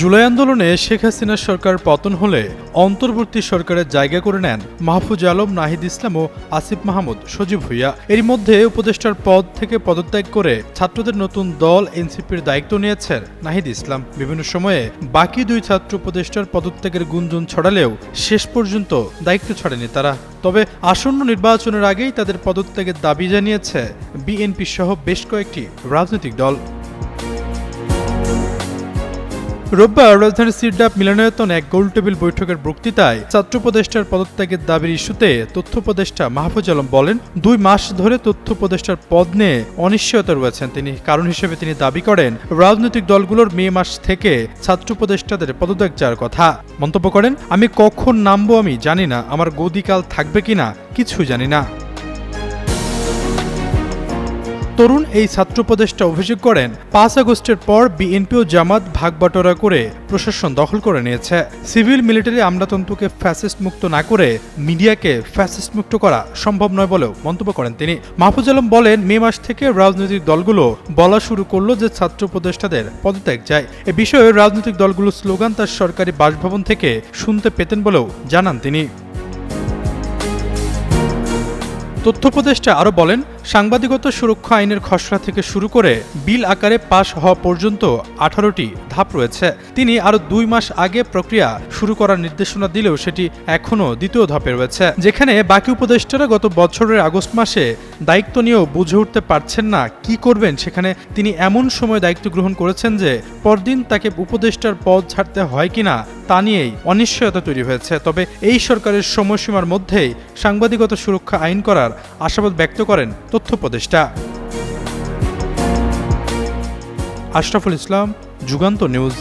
জুলাই আন্দোলনে শেখ হাসিনার সরকার পতন হলে অন্তর্বর্তী সরকারের জায়গা করে নেন মাহফুজ আলম, নাহিদ ইসলাম ও আসিফ মাহমুদ। সজীব ভুইয়া। এর মধ্যে উপদেষ্টার পদ থেকে পদত্যাগ করে ছাত্রদের নতুন দল এনসিপির দায়িত্ব নিয়েছেন নাহিদ ইসলাম। বিভিন্ন সময়ে বাকি দুই ছাত্র উপদেষ্টার পদত্যাগের গুঞ্জন ছড়ালেও শেষ পর্যন্ত দায়িত্ব ছাড়েনি তারা। তবে আসন্ন নির্বাচনের আগেই তাদের পদত্যাগের দাবি জানিয়েছে বিএনপি সহ বেশ কয়েকটি রাজনৈতিক দল। রোববার রাজধানীর সিরডাপ মিলনায়তন এক গোলটেবিল বৈঠকের বক্তৃতায় ছাত্র উপদেষ্টার পদত্যাগের দাবির ইস্যুতে তথ্য উপদেষ্টা মাহফুজ আলম বলেন, দুই মাস ধরে তথ্য উপদেষ্টার পদ নিয়ে অনিশ্চয়তা রয়েছেন। তিনি কারণ হিসেবে তিনি দাবি করেন, রাজনৈতিক দলগুলোর মে মাস থেকে ছাত্র উপদেষ্টাদের পদত্যাগ যাওয়ার কথা। মন্তব্য করেন, আমি কখন নামবো আমি জানি না, আমার গদিকাল থাকবে কিনা কিছু জানি না। তরুণ এই ছাত্র উপদেষ্টা অভিযোগ করেন। পাঁচ আগস্টের পর বিএনপি ও জামাত ভাগবাটোয়ারা করে প্রশাসন দখল করে নিয়েছে। সিভিল মিলিটারি আমলাতন্ত্রকে ফ্যাসিস্ট মুক্ত না করে মিডিয়াকে ফ্যাসিস্ট মুক্ত করা সম্ভব নয় বলেও মন্তব্য করেন তিনি। মাহফুজ আলম বলেন, মে মাস থেকে রাজনৈতিক দলগুলো বলা শুরু করল যে ছাত্র উপদেষ্টাদের পদত্যাগ যায় এ বিষয়ে রাজনৈতিক দলগুলোর স্লোগান তার সরকারি বাসভবন থেকে শুনতে পেতেন বলেও জানান তিনি। তথ্য উপদেষ্টা আরও বলেন সাংবাদিকতা সুরক্ষা আইনের খসড়া থেকে শুরু করে বিল আকারে পাশ হওয়া পর্যন্ত আঠারোটি ধাপ রয়েছে। তিনি আরও দুই মাস আগে প্রক্রিয়া শুরু করার নির্দেশনা দিলেও সেটি এখনও দ্বিতীয় ধাপে রয়েছে। যেখানে বাকি উপদেষ্টারা গত বছরের আগস্ট মাসে দায়িত্ব নিয়েও বুঝে উঠতে পারছেন না কি করবেন সেখানে তিনি এমন সময় দায়িত্ব গ্রহণ করেছেন যে পরদিন তাকে উপদেষ্টার পদ ছাড়তে হয় কিনা তা নিয়েই অনিশ্চয়তা তৈরি হয়েছে। তবে এই সরকারের সময়সীমার মধ্যেই সাংবাদিকতা সুরক্ষা আইন করার আশাবাদ ব্যক্ত করেন তথ্য উপদেষ্টা। আশরাফুল ইসলাম, যুগান্ত নিউজ।